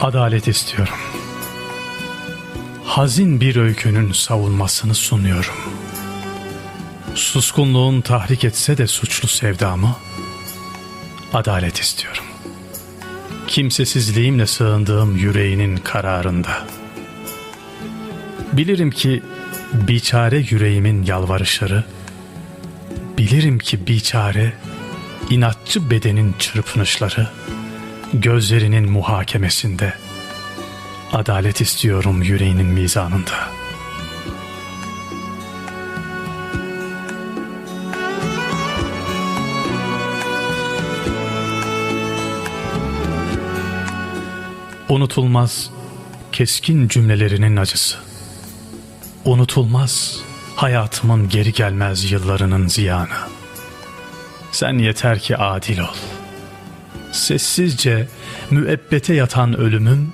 Adalet istiyorum. Hazin bir öykünün savunmasını sunuyorum. Suskunluğun tahrik etse de suçlu sevdamı, adalet istiyorum. Kimsesizliğimle sığındığım yüreğinin kararında. Bilirim ki biçare yüreğimin yalvarışları, bilirim ki biçare inatçı bedenin çırpınışları, gözlerinin muhakemesinde, adalet istiyorum yüreğinin mizanında. Unutulmaz keskin cümlelerinin acısı. Unutulmaz hayatımın geri gelmez yıllarının ziyanı. Sen yeter ki adil ol. Sessizce müebbete yatan ölümüm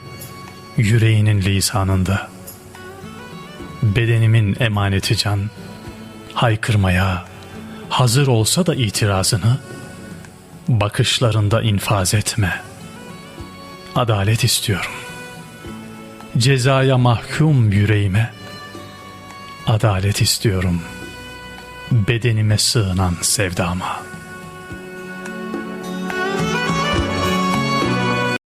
yüreğinin lisanında. Bedenimin emaneti can, haykırmaya hazır olsa da itirazını bakışlarında infaz etme. Adalet istiyorum. Cezaya mahkum yüreğime adalet istiyorum. Bedenime sığınan sevdama.''